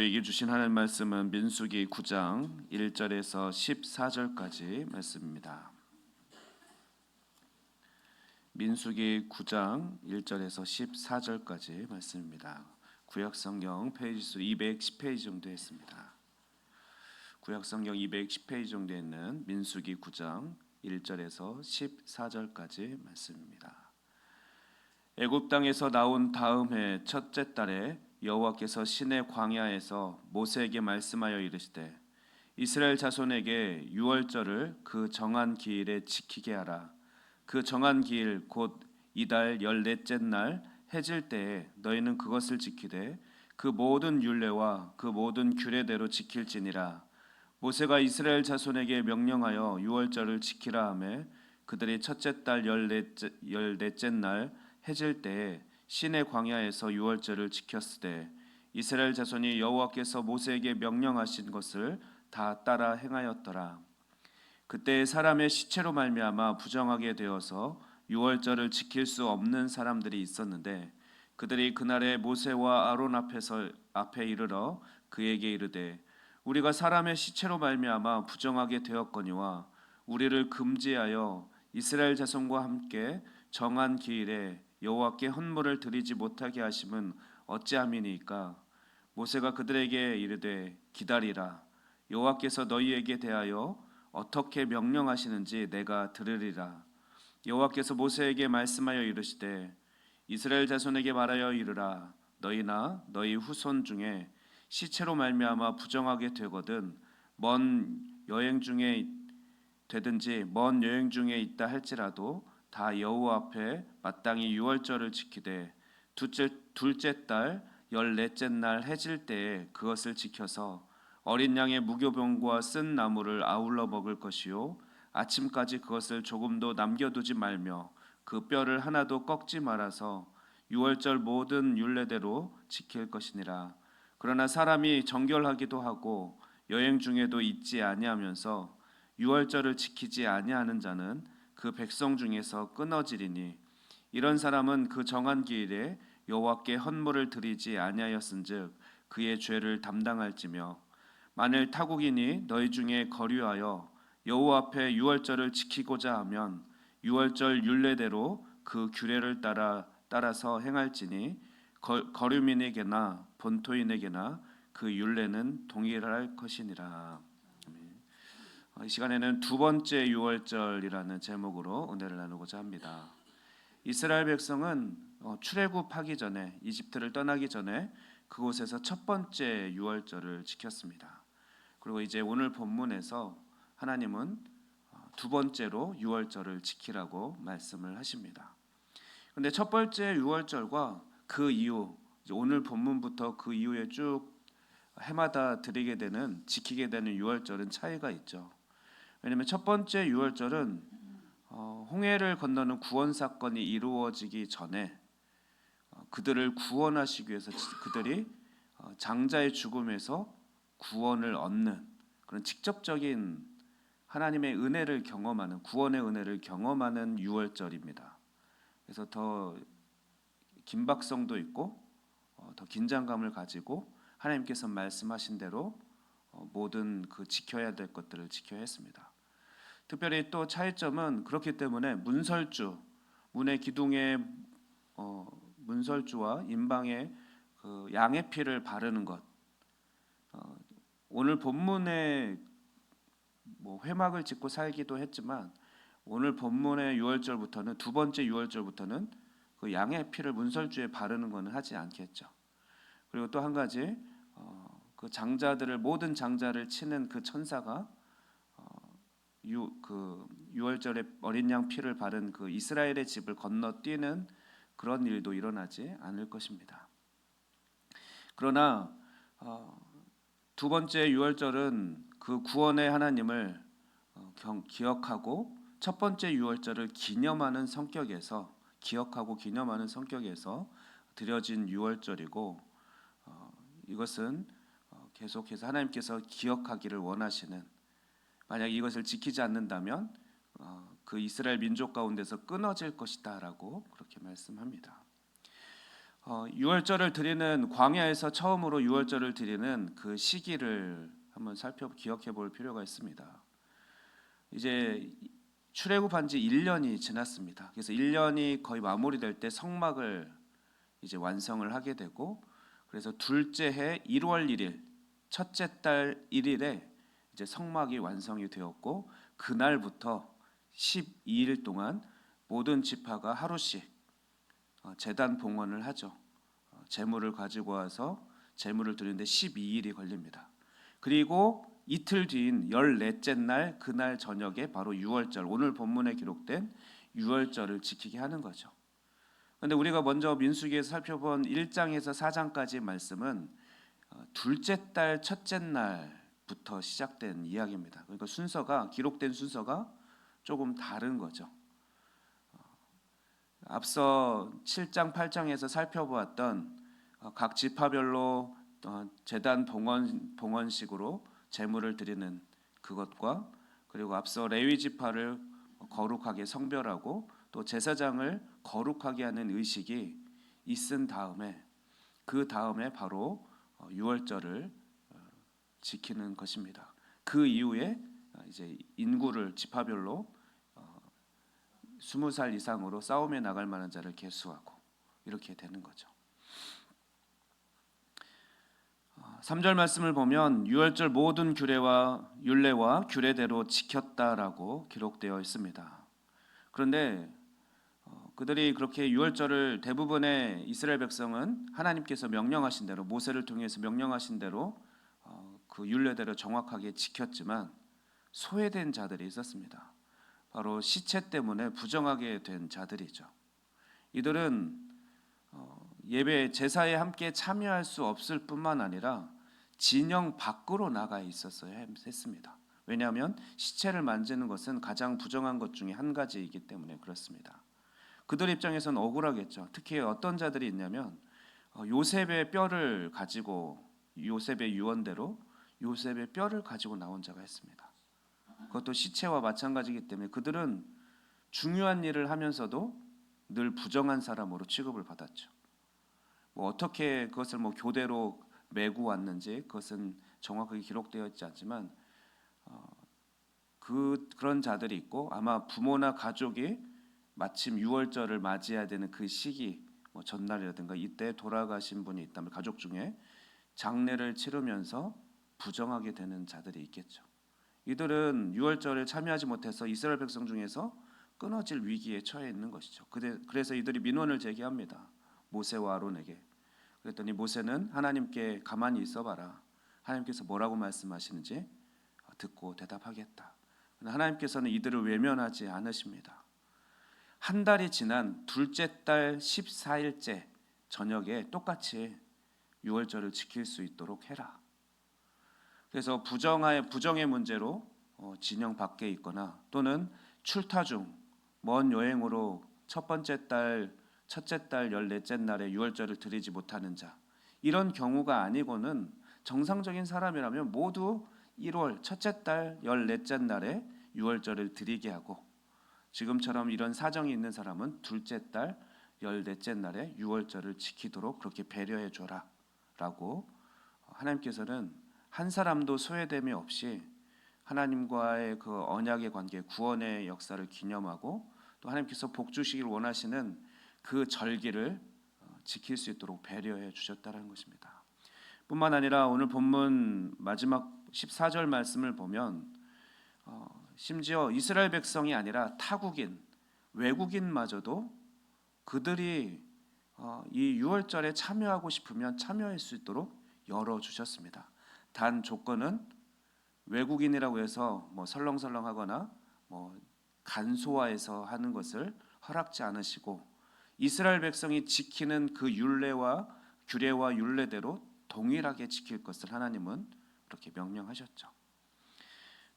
우리에게 주신 하나님 말씀은 민수기 9장 1절에서 14절까지 말씀입니다. 민수기 9장 1절에서 14절까지 말씀입니다. 구약 성경 페이지 수 210페이지 정도 했습니다. 구약 성경 210페이지 정도 있는 민수기 9장 1절에서 14절까지 말씀입니다. 애굽 땅에서 나온 다음 해 첫째 달에 여호와께서 신의 광야에서 모세에게 말씀하여 이르시되 이스라엘 자손에게 유월절을 그 정한 기일에 지키게 하라. 그 정한 기일 곧 이달 열넷째 날 해질 때에 너희는 그것을 지키되 그 모든 율례와 그 모든 규례대로 지킬지니라. 모세가 이스라엘 자손에게 명령하여 유월절을 지키라 하매 그들이 첫째 달 열넷째, 열넷째 날 해질 때에 신의 광야에서 유월절을 지켰으되 이스라엘 자손이 여호와께서 모세에게 명령하신 것을 다 따라 행하였더라. 그때 사람의 시체로 말미암아 부정하게 되어서 유월절을 지킬 수 없는 사람들이 있었는데 그들이 그날에 모세와 아론 앞에서 앞에 이르러 그에게 이르되 우리가 사람의 시체로 말미암아 부정하게 되었거니와 우리를 금지하여 이스라엘 자손과 함께 정한 기일에 여호와께 헌물을 드리지 못하게 하심은 어찌함이니까? 모세가 그들에게 이르되 기다리라. 여호와께서 너희에게 대하여 어떻게 명령하시는지 내가 들으리라. 여호와께서 모세에게 말씀하여 이르시되 이스라엘 자손에게 말하여 이르라. 너희나 너희 후손 중에 시체로 말미암아 부정하게 되거든 먼 여행 중에 되든지 먼 여행 중에 있다 할지라도 다 여호와 앞에 마땅히 유월절을 지키되 둘째 둘째 달 열넷째 날 해질 때에 그것을 지켜서 어린 양의 무교병과 쓴 나무를 아울러 먹을 것이요. 아침까지 그것을 조금도 남겨두지 말며 그 뼈를 하나도 꺾지 말아서 유월절 모든 율례대로 지킬 것이니라. 그러나 사람이 정결하기도 하고 여행 중에도 잊지 아니하면서 유월절을 지키지 아니하는 자는 그 백성 중에서 끊어지리니 이런 사람은 그 정한 기일에 여호와께 헌물을 드리지 아니하였은즉 그의 죄를 담당할지며 만일 타국인이 너희 중에 거류하여 여호와 앞에 유월절을 지키고자 하면 유월절 율례대로 그 규례를 따라 따라서 행할지니 거, 거류민에게나 본토인에게나 그 율례는 동일할 것이니라. 이 시간에는 두 번째 유월절이라는 제목으로 은혜를 나누고자 합니다. 이스라엘 백성은 어, 출애굽하기 전에 이집트를 떠나기 전에 그곳에서 첫 번째 유월절을 지켰습니다. 그리고 이제 오늘 본문에서 하나님은 어, 두 번째로 유월절을 지키라고 말씀을 하십니다. 근데 첫 번째 유월절과 그 이후 오늘 본문부터 그 이후에 쭉 해마다 드리게 되는 지키게 되는 유월절은 차이가 있죠. 왜냐하면 첫 번째 유월절은 어, 홍해를 건너는 구원 사건이 이루어지기 전에 어, 그들을 구원하시기 위해서 그들이 어, 장자의 죽음에서 구원을 얻는 그런 직접적인 하나님의 은혜를 경험하는 구원의 은혜를 경험하는 유월절입니다. 그래서 더 긴박성도 있고 어, 더 긴장감을 가지고 하나님께서 말씀하신 대로 어, 모든 그 지켜야 될 것들을 지켜야 했습니다. 특별히 또 차이점은 그렇기 때문에 문설주 문의 기둥에 어, 문설주와 임방에 그 양의 피를 바르는 것 어, 오늘 본문에 뭐 회막을 짓고 살기도 했지만 오늘 본문의 유월절부터는 두 번째 유월절부터는 그 양의 피를 문설주에 바르는 것은 하지 않겠죠. 그리고 또 한 가지 어, 그 장자들을 모든 장자를 치는 그 천사가 어, 유그 유월절에 어린 양 피를 바른 그 이스라엘의 집을 건너뛰는 그런 일도 일어나지 않을 것입니다. 그러나 어, 두 번째 유월절은 그 구원의 하나님을 어, 경, 기억하고 첫 번째 유월절을 기념하는 성격에서 기억하고 기념하는 성격에서 드려진 유월절이고 어, 이것은 계속해서 하나님께서 기억하기를 원하시는 만약 이것을 지키지 않는다면 어, 그 이스라엘 민족 가운데서 끊어질 것이다라고 그렇게 말씀합니다. 어, 유월절을 드리는 광야에서 처음으로 유월절을 드리는 그 시기를 한번 살펴 기억해 볼 필요가 있습니다. 이제 출애굽한 지 1년이 지났습니다. 그래서 1년이 거의 마무리될 때 성막을 이제 완성을 하게 되고 그래서 둘째 해 1월 1일 첫째 달 1일에 이제 성막이 완성이 되었고 그날부터 12일 동안 모든 지파가 하루씩 어, 제단 봉헌을 하죠. 어, 제물을 가지고 와서 제물을 드리는데 12일이 걸립니다. 그리고 이틀 뒤인 14째 날 그날 저녁에 바로 유월절 오늘 본문에 기록된 유월절을 지키게 하는 거죠. 근데 우리가 먼저 민수기에서 살펴본 1장에서 4장까지 말씀은 어, 둘째 달 첫째 날부터 시작된 이야기입니다. 그러니까 순서가 기록된 순서가 조금 다른 거죠. 어, 앞서 7장 8장에서 살펴보았던 어, 각 지파별로 어, 재단 봉헌 봉헌식으로 제물을 드리는 그것과 그리고 앞서 레위 지파를 거룩하게 성별하고 또 제사장을 거룩하게 하는 의식이 있은 다음에 그 다음에 바로 어, 유월절을 어, 지키는 것입니다. 그 이후에 어, 이제 인구를 지파별로 어, 20살 이상으로 싸움에 나갈 만한 자를 계수하고 이렇게 되는 거죠. 3절 말씀을 보면 유월절 모든 규례와 율례와 규례대로 지켰다라고 기록되어 있습니다. 그런데 어, 그들이 그렇게 유월절을 대부분의 이스라엘 백성은 하나님께서 명령하신 대로 모세를 통해서 명령하신 대로 어, 그 율례대로 정확하게 지켰지만 소외된 자들이 있었습니다. 바로 시체 때문에 부정하게 된 자들이죠. 이들은 어, 예배 제사에 함께 참여할 수 없을 뿐만 아니라 진영 밖으로 나가 있었어야 했습니다. 왜냐하면 시체를 만지는 것은 가장 부정한 것 중에 한 가지이기 때문에 그렇습니다. 그들 입장에서는 억울하겠죠. 특히 어떤 자들이 있냐면 어, 요셉의 뼈를 가지고 요셉의 유언대로 요셉의 뼈를 가지고 나온 자가 있습니다. 그것도 시체와 마찬가지이기 때문에 그들은 중요한 일을 하면서도 늘 부정한 사람으로 취급을 받았죠. 뭐 어떻게 그것을 뭐 교대로 메고 왔는지 그것은 정확하게 기록되어 있지 않지만 어, 그 그런 자들이 있고 아마 부모나 가족이 마침 유월절을 맞이해야 되는 그 시기 뭐 전날이라든가 이때 돌아가신 분이 있다면 가족 중에 장례를 치르면서 부정하게 되는 자들이 있겠죠. 이들은 유월절을 참여하지 못해서 이스라엘 백성 중에서 끊어질 위기에 처해 있는 것이죠. 그래서 이들이 민원을 제기합니다. 모세와 아론에게. 그랬더니 모세는 하나님께 가만히 있어봐라. 하나님께서 뭐라고 말씀하시는지 듣고 대답하겠다. 하나님께서는 이들을 외면하지 않으십니다. 한 달이 지난 둘째 달 14일째 저녁에 똑같이 유월절을 지킬 수 있도록 해라. 그래서 부정의 부정의 문제로 어, 진영 밖에 있거나 또는 출타 중 먼 여행으로 첫 번째 달 첫째 달 열넷째 날에 유월절을 드리지 못하는 자 이런 경우가 아니고는 정상적인 사람이라면 모두 1월 첫째 달 열넷째 날에 유월절을 드리게 하고 지금처럼 이런 사정이 있는 사람은 둘째 달 열넷째 날에 유월절을 지키도록 그렇게 배려해 줘라라고 하나님께서는 한 사람도 소외됨이 없이 하나님과의 그 언약의 관계, 구원의 역사를 기념하고 또 하나님께서 복 주시길 원하시는 그 절기를 어, 지킬 수 있도록 배려해 주셨다는 것입니다. 뿐만 아니라 오늘 본문 마지막 14절 말씀을 보면 어, 심지어 이스라엘 백성이 아니라 타국인 외국인마저도 그들이 어, 이 유월절에 참여하고 싶으면 참여할 수 있도록 열어 주셨습니다. 단 조건은 외국인이라고 해서 뭐 설렁설렁하거나 뭐 간소화해서 하는 것을 허락지 않으시고 이스라엘 백성이 지키는 그 율례와 규례와 율례대로 동일하게 지킬 것을 하나님은 그렇게 명령하셨죠.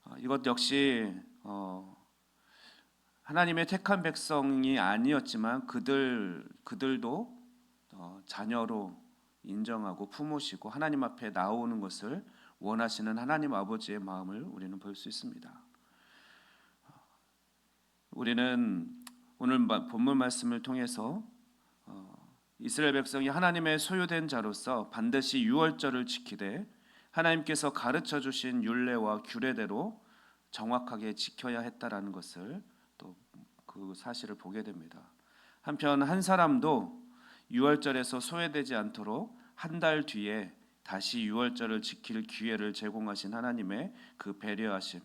어, 이것 역시 어, 하나님의 택한 백성이 아니었지만 그들 그들도 어, 자녀로 인정하고 품으시고 하나님 앞에 나오는 것을 원하시는 하나님 아버지의 마음을 우리는 볼 수 있습니다. 우리는 오늘 본문 말씀을 통해서 어, 이스라엘 백성이 하나님의 소유된 자로서 반드시 유월절을 지키되 하나님께서 가르쳐 주신 율례와 규례대로 정확하게 지켜야 했다라는 것을 또 그 사실을 보게 됩니다. 한편 한 사람도 유월절에서 소외되지 않도록 한 달 뒤에 다시 유월절을 지킬 기회를 제공하신 하나님의 그 배려하심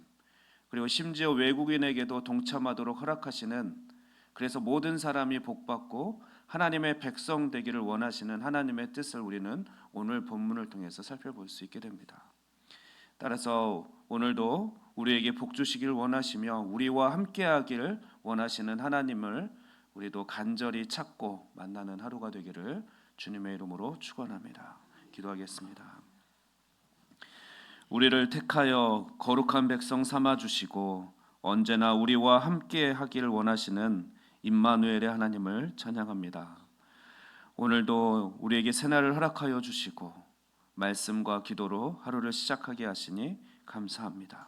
그리고 심지어 외국인에게도 동참하도록 허락하시는 그래서 모든 사람이 복받고 하나님의 백성 되기를 원하시는 하나님의 뜻을 우리는 오늘 본문을 통해서 살펴볼 수 있게 됩니다. 따라서 오늘도 우리에게 복 주시길 원하시며 우리와 함께하기를 원하시는 하나님을 우리도 간절히 찾고 만나는 하루가 되기를 주님의 이름으로 축원합니다. 기도하겠습니다. 우리를 택하여 거룩한 백성 삼아 주시고 언제나 우리와 함께 하기를 원하시는 임마누엘의 하나님을 찬양합니다. 오늘도 우리에게 새날을 허락하여 주시고 말씀과 기도로 하루를 시작하게 하시니 감사합니다.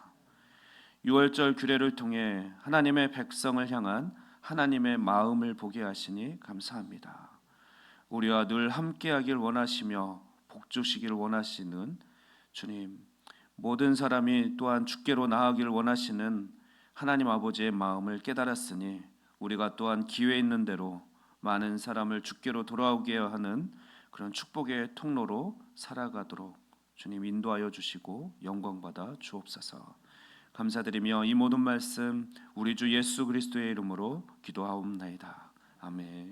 6월절 규례를 통해 하나님의 백성을 향한 하나님의 마음을 보게 하시니 감사합니다. 우리와 늘 함께하길 원하시며 복 주시길 원하시는 주님 모든 사람이 또한 주께로 나아가길 원하시는 하나님 아버지의 마음을 깨달았으니 우리가 또한 기회 있는 대로 많은 사람을 주께로 돌아오게 하는 그런 축복의 통로로 살아가도록 주님 인도하여 주시고 영광 받아 주옵소서. 감사드리며 이 모든 말씀 우리 주 예수 그리스도의 이름으로 기도하옵나이다. 아멘.